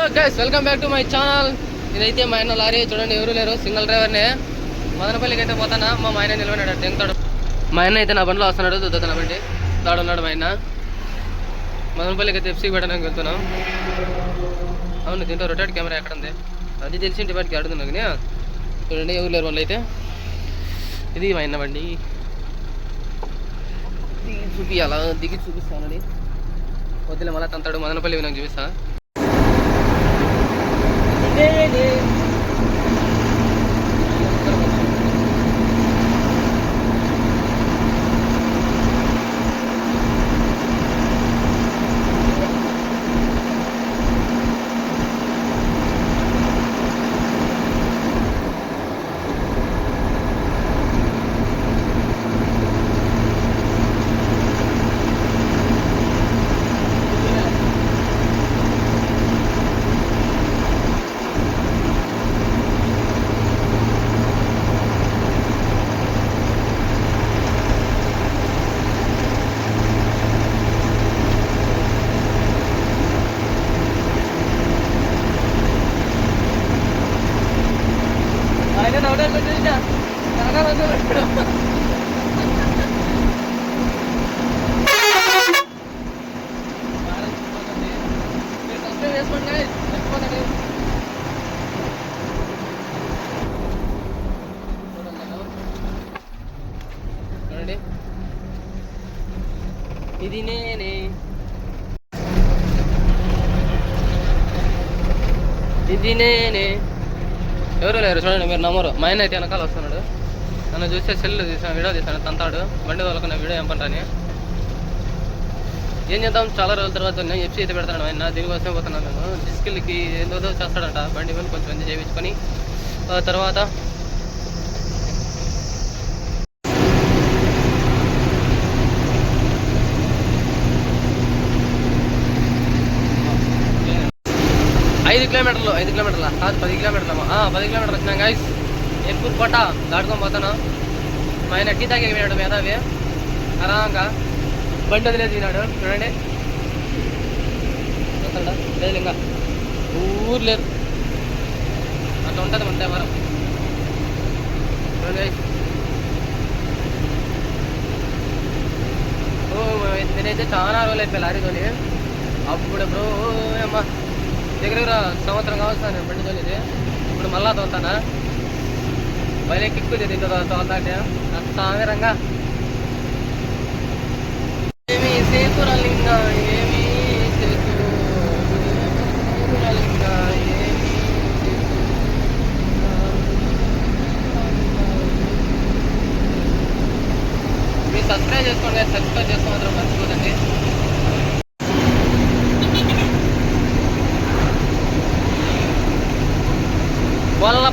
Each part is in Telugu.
Hello guys welcome back to my channel ఇదైతే మా ఆయన లారీ. చూడండి ఎవరు లేరు? సింగిల్ డ్రైవర్నే మదనపల్లికి అయితే పోతానా? మా ఆయన నిలబడినాడు దిగుతాడు మా ఆయన అయితే నా బండిలో వస్తున్నాడు దుద్దుతున్నా బండి. తాడు ఉన్నాడు మా ఆయన మదనపల్లికి అయితే ఎఫ్సీ పెట్టడానికి వెళ్తున్నాం. అవును దీంట్లో రొటేట్ కెమెరా ఎక్కడ ఉంది? అది తెలిసి ఇంటి బయటికి అడుగుతున్నా కానీ చూడండి ఎవరు లేరు వాళ్ళు అయితే ఇది మా ఆయన బండి. దిగి అలా దిగి చూపిస్తానండి వద్దులే మళ్ళీ తంతాడు మదనపల్లి నాకు చూపిస్తా. There. ఇది నేనే. ఇది నేనే ఎవరు లేరు చూడండి మీరు నమ్మరు. మా ఆయన అయితే వెనకాల వస్తున్నాడు. నన్ను చూస్తే సెల్ తీసాను వీడియో తీసాను తంతాడు. బండి తోలుకున్న వీడియో ఏం ఏం చేద్దాం? చాలా రోజుల తర్వాత నేను ఎఫ్సీ అయితే పెడతాను ఆయన. దీనికోసమే పోతున్నాను నేను. డిస్కిల్కి ఏదో చేస్తాడంట. బండి మీద కొంచెం చేయించుకొని తర్వాత ఐదు కిలోమీటర్లు ఐదు కిలోమీటర్ల? కాదు పది కిలోమీటర్లమ్మా. పది కిలోమీటర్లు వచ్చినాం గాయస్ ఎక్కువ కోట దాటుకొని పోతాను? మా ఆయన టీ తాగి వినాడు మేధావి. ఆరాంగా. బండి వదిలేదు వినాడు చూడండి. వస్తాడా? లేదు ఇంకా. ఊరు లేరు అట్లా ఉంటుంది మన వరం చూడండి guys. ఓ నేనైతే చాలా రోజులు అయిపోయి లారీతోని. అప్పుడు బ్రో అమ్మా. దగ్గర దగ్గర సంవత్సరం కావచ్చు నేను బండి తోలేది. ఇప్పుడు మళ్ళా తోలుతానా? భలే కిక్కు దీంతో తోలుతాంటే. సాగరంగా ఏమి సేతురలింగ ఏమి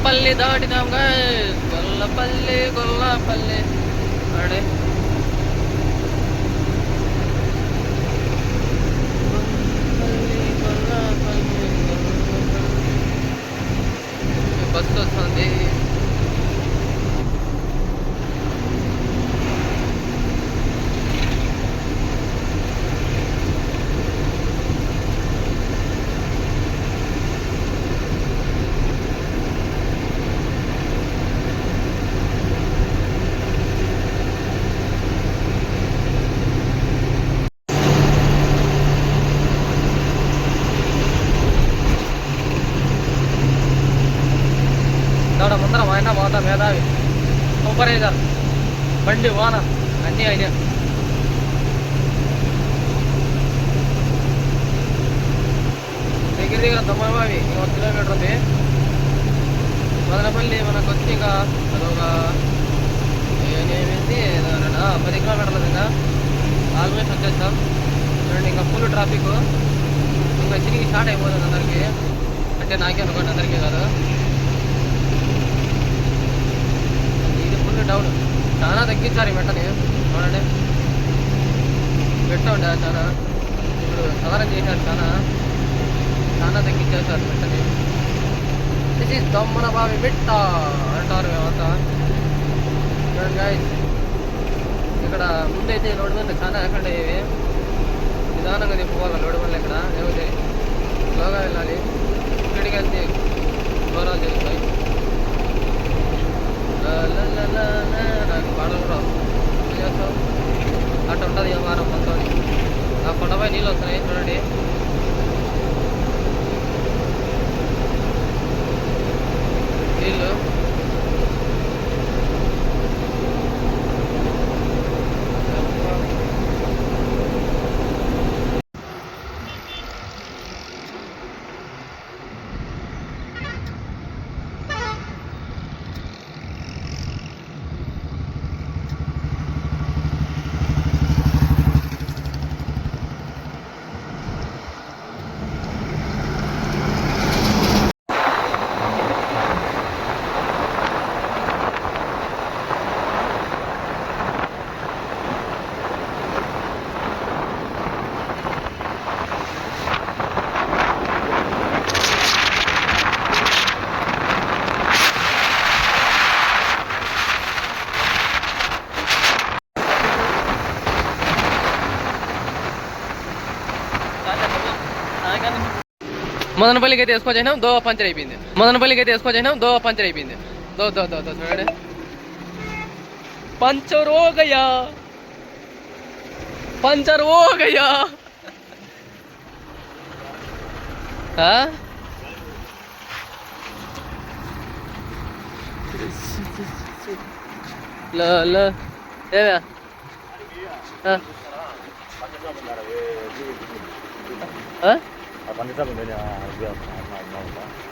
ಪಲ್ಲಿ ದಾಟಿದ ಗೊಲ್ಲಪಲ್ಲಿ ಗೊಲ್ಲಪಲ್ಲಿ ನೋಡಿ ఆవిడ ముందర మా ఆయన మాత మేధావి. సూపర్వైజర్. బండి వాన. అన్నీ ఆయన దగ్గర దగ్గర తొంభై ఒక కిలోమీటర్ ఉంది. మదనపల్లి మనకు వచ్చి ఇంకా అదొక ఏమేమింది పది కిలోమీటర్లు కింద. ఆల్మోస్ట్ వచ్చేస్తాం. చూడండి ఇంకా ఫుల్ ట్రాఫిక్ ఇంకా తిరిగి స్టార్ట్ అయిపోతుంది అందరికీ. అంటే నాకే అనుకోండి అందరికీ కాదు ఇది ఫుల్ డౌన్ చాలా తగ్గించారు ఈ వెంటనే చూడండి. పెట్ట ఉండే చాలా? ఇప్పుడు సవరం చేశారు చాలా. చాలా తగ్గించేశారు వెంటనే దిస్ ఈస్ దమ్మన బావి బిట్ట అంటారు మేమంతా చూడండి ఇక్కడ ముందైతే రోడ్డు మీద చాలా ఎక్కడ ఇవి? నిదానంగా తిప్పుకోవాలి రోడ్డు బండ్లు ఇక్కడ. లేకపోతే స్లోగా వెళ్ళాలి. వెళ్తే ఘోరాలు జరుగుతాయి అట్లా ఉంటుంది వ్యవహారం మొత్తం. ఆ కొండపై నీళ్ళు వస్తున్నాయి చూడండి నీళ్ళు మదనపల్లికి అయితే వేసుకొచ్చేసినాం దోవ పంచర్ అయిపోయింది. మదనపల్లికి అయితే వేసుకొచ్చేసినాం దోవ పంచర్ అయిపోయింది. దో దో దో దో చూడండి పంచర్ ఓ గయా పంచర్ ఓ గయా ఆ? లో లో ఏవా ఆ? ఆ? పండితాలు